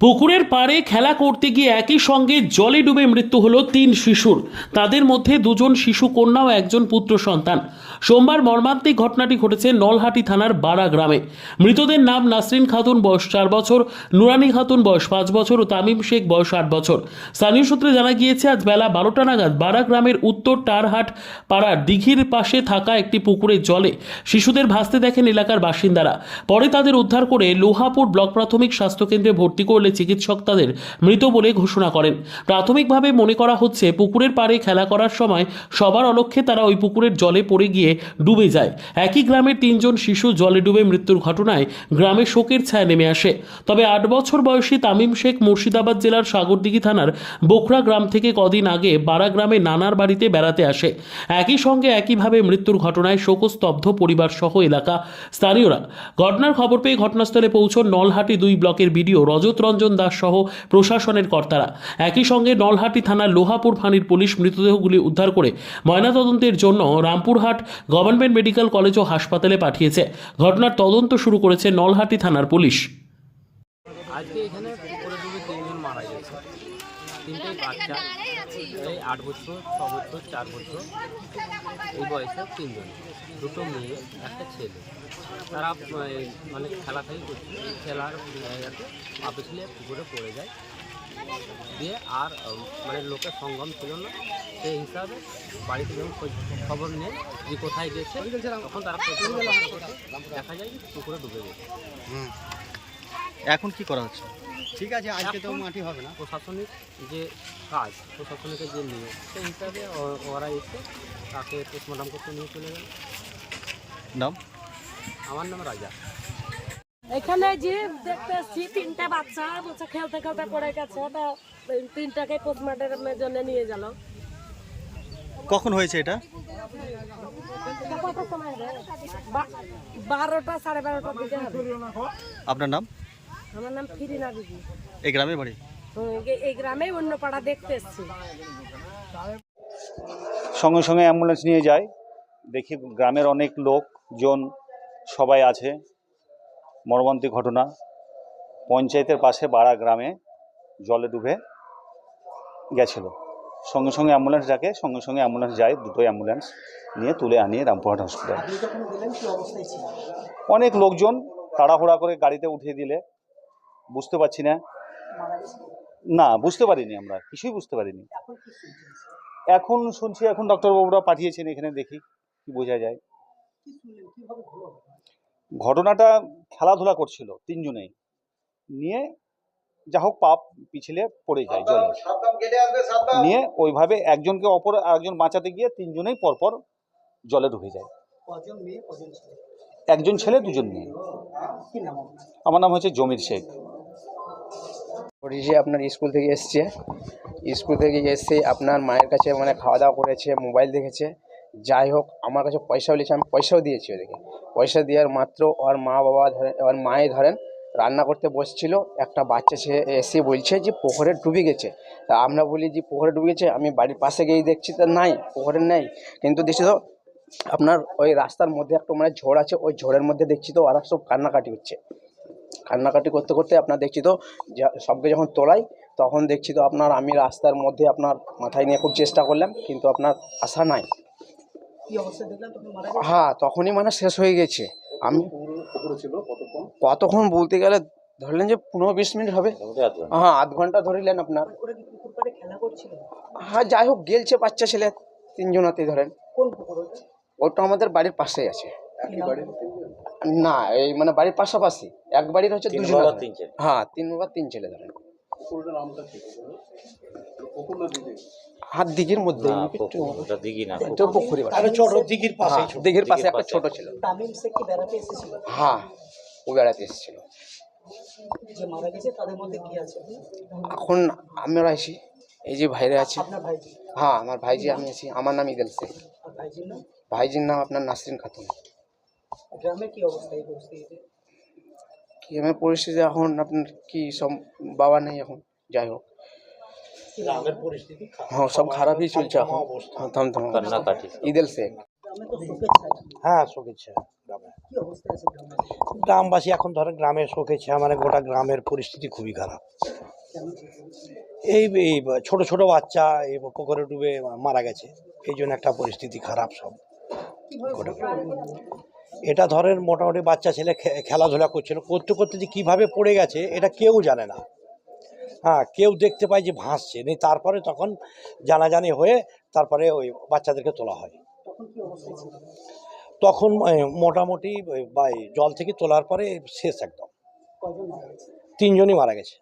পুকুরের পাড়ে খেলা করতে গিয়ে একই সঙ্গে জলে ডুবে মৃত্যু হলো তিন শিশুর। তাদের মধ্যে দুজন শিশু কন্যা ও একজন পুত্র সন্তান। সোমবার মর্মান্তিক ঘটনাটি ঘটেছে নলহাটি থানার বাড়া গ্রামে। মৃতদের নাম নাসরিন খাতুন, বয়স চার বছর, নুরানি খাতুন, বয়স পাঁচ বছর ও তামিম শেখ, বয়স আট বছর। স্থানীয় সূত্রে জানা গিয়েছে, আজ বেলা বারোটা নাগাদ বাড়া গ্রামের উত্তর টারহাট পাড়ার দিঘির পাশে থাকা একটি পুকুরের জলে শিশুদের ভাসতে দেখেন এলাকার বাসিন্দারা। পরে তাদের উদ্ধার করে লোহাপুর ব্লক প্রাথমিক স্বাস্থ্যকেন্দ্রে ভর্তি করলে চিকিৎসক তাদের মৃত বলে ঘোষণা করেন। প্রাথমিকভাবে মনে করা হচ্ছে, পুকুরের পাড়ে খেলা করার সময় সবার অলক্ষ্যে তারা ওই পুকুরের জলে পড়ে গিয়ে ডুবে যায়। একই গ্রামের তিনজন শিশু জলে ডুবে মৃত্যুর ঘটনায় গ্রামে শোকের ছায়া নেমে আসে। তবে আট বছর বয়সী তামিম শেখ মুর্শিদাবাদ জেলার সাগরদিঘি থানার বোখরা গ্রাম থেকে কদিন আগে বাড়া গ্রামে নানার বাড়িতে বেড়াতে আসে। একই সঙ্গে একইভাবে মৃত্যুর ঘটনায় শোকস্তব্ধ পরিবার সহ এলাকা স্থানীয়রা। ঘটনার খবর পেয়ে ঘটনাস্থলে পৌঁছন নলহাটি দুই ব্লকের বিডিও রজত রঞ্জন দাস সহ প্রশাসনের কর্তারা। একই সঙ্গে নলহাটি থানার লোহাপুর ফাঁড়ির পুলিশ মৃতদেহগুলি উদ্ধার করে ময়নাতদন্তের জন্য রামপুরহাট গভর্নমেন্ট মেডিকেল কলেজ ও হাসপাতালে পাঠিয়েছে। ঘটনার তদন্ত শুরু করেছে নলহাটি থানার পুলিশ। তিনটেই বাচ্চা। এই আট বছর ছ বছর চার বছর। এই বয়সে তিনজন। দুটো মেয়ে একটা ছেলে। তারা মানে খেলাখালি করছে। এই খেলার জায়গাতে পা পিছলে পুকুরে পড়ে যায়। দিয়ে আর মানে লোকের সঙ্গম ছিল না। সেই হিসাবে বাড়িতে যখন খোঁজ- খবর নেয় যে কোথায় গেছে তখন তারা দেখা যায় যে পুকুরে ডুবে গেছে। এখন কি করা হচ্ছে? ঠিক আছে আজকে তো মাটি হবে না। প্রশাসনিক যে কাজ প্রশাসনিকের যে নিয়ম সেই হিসাবে ও- ওরা এসে তাকে পোস্টমর্টম করতে নিয়ে চলে গেল। নাম? আমার নাম রাজা। এখানে যে দেখতে এসছি তিনটা বাচ্চা বলছে খেলতে খেলতে পড়ে গেছে ওটা ওই তিনটাকে পোস্টমর্টমের জন্য নিয়ে গেল। কখন হয়েছে এটা? বারোটা সাড়ে বারোটার দিকে আপনার নাম? আমার নাম ফিরিনা দিদি। এই গ্রামে বাড়ি? এই- গ্রামে অন্য পাড়া দেখতে এসছি। সঙ্গে সঙ্গে অ্যাম্বুলেন্স নিয়ে যায় দেখি গ্রামের অনেক লোকজন সবাই আছে। মর্মান্তিক ঘটনা। পঞ্চায়েতের পাশে বাড়া গ্রামে জলে ডুবে গেছিল। সঙ্গে সঙ্গে অ্যাম্বুলেন্স ডাকে সঙ্গে সঙ্গে অ্যাম্বুলেন্স যায়। দুটো অ্যাম্বুলেন্স নিয়ে তুলে আনিয়ে রামপুরহাট হসপিটাল অনেক লোকজন তাড়াহুড়া করে গাড়িতে উঠিয়ে দিলে। বুঝতে পারছি না। না বুঝতে পারিনি আমরা কিছুই বুঝতে পারিনি। এখন শুনছি এখন ডক্টরবাবুরা পাঠিয়েছেন এখানে দেখি কি বোঝা যায়। ঘটনাটা খেলাধুলা করছিল তিনজনেই। নিয়ে যা হোক পাপ পিছলে পড়ে যায় জলে। নিয়ে ওইভাবে একজনকে অপর আরেকজন বাঁচাতে গিয়ে তিনজনেই পরপর জলে ডুবে যায়। একজন ছেলে দুজন মেয়ে। আমার নাম হচ্ছে জমির শেখ। যে আপনার স্কুল থেকে এসছে, স্কুল থেকে এসে আপনার মায়ের কাছে মানে খাওয়া দাওয়া করেছে, মোবাইল দেখেছে। যাই হোক, আমার কাছে পয়সাও লিখে আমি পয়সাও দিয়েছি ওদেরকে। পয়সা দেওয়ার মাত্র ওর মা বাবা ধরেন ওর মায়ে ধরেন, রান্না করতে বসছিল, একটা বাচ্চা সে এসে বলছে যে পুকুরে ডুবে গেছে। তা আমরা বলি যে পুকুরে ডুবে গেছে? আমি বাড়ির পাশে গিয়ে দেখছি, তো নাই পুকুরে নাই। কিন্তু দেখছি তো, আপনার ওই রাস্তার মধ্যে একটা মানে ঝোড় আছে, ওই ঝোড়ের মধ্যে দেখছি তো ওরা সব কান্নাকাটি হচ্ছে। কান্নাকাটি করতে করতে আপনার দেখছি তো সবকে যখন তোলাই তখন দেখছি তো আপনার আমি রাস্তার মধ্যে আপনার মাথায় নিয়ে খুব চেষ্টা করলাম কিন্তু আপনার আশা নাই। হ্যাঁ তখনই মানে শেষ হয়ে গেছে। আমি কতক্ষণ বলতে গেলে ধরলেন যে পনেরো বিশ মিনিট হবে। হ্যাঁ আধ ঘণ্টা ধরিলেন আপনার। হ্যাঁ যাই হোক গেলছে বাচ্চা ছেলে তিনজনাতেই ধরেন। ওটা? আমাদের বাড়ির পাশেই আছে। না এই মানে বাড়ির পাশাপাশি। এক বাড়ির হচ্ছে দুজন হ্যাঁ তিন বাবা তিন ছেলে ধরেন হাত দিঘির মধ্যে একটু পুকুরি ছোট দিঘির পাশে একটা ছোট ছিল। তামিম শেখ কি বেড়াতে এসেছিল? হ্যাঁ ও বেড়াতে এসেছিল। যে মারা গেছে তাদের মধ্যে কি আছে? এখন আমরা আছি এই যে ভাইরা আছে। হ্যাঁ আমার ভাইজি আমি আছি। আমার নাম ইদেল শেখ। ভাইজির নাম আপনার নাসরিন খাতুন। গ্রামে কি অবস্থা? এই পরিস্থিতিতে? কি আমার পরিস্থিতি এখন আপনার কি সব বাবা নেই এখন যাই হোক। গ্রামের পরিস্থিতি? হ্যাঁ সব খারাপই চলছে এখন। হ্যাঁ, থম থম শোকের ছায়া হ্যাঁ শোকেছে গ্রামে। কি অবস্থা আছে গ্রামে? গ্রামবাসী এখন ধরেন গ্রামে শোকেছে মানে গোটা গ্রামের পরিস্থিতি খুবই খারাপ। এই এই ছোট ছোট বাচ্চা এই পুকুরে ডুবে মারা গেছে। এই জন্য একটা পরিস্থিতি খারাপ সব। গোটা এটা ধরেন মোটামুটি বাচ্চা ছেলে খেলাধুলা করছিল করতে করতে যে কীভাবে পড়ে গেছে এটা কেউ জানে না। হ্যাঁ কেউ দেখতে পায় যে ভাসছে নেই তারপরে তখন জানাজানি হয়ে তারপরে ওই বাচ্চাদেরকে তোলা হয়। তখন মোটামুটি বা জল থেকে তোলার পরে শেষ একদম। তিনজনই মারা গেছে।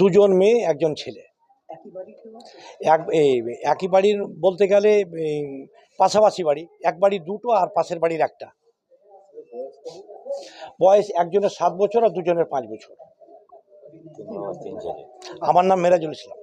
দুজন মেয়ে একজন ছেলে। এক এই একই বাড়ির বলতে গেলে এই, পাশাপাশি বাড়ি। এক বাড়ির দুটো আর পাশের বাড়ির একটা। বয়স একজনের সাত বছর আর দুজনের পাঁচ বছর। আমার নাম মেরাজুল ইসলাম।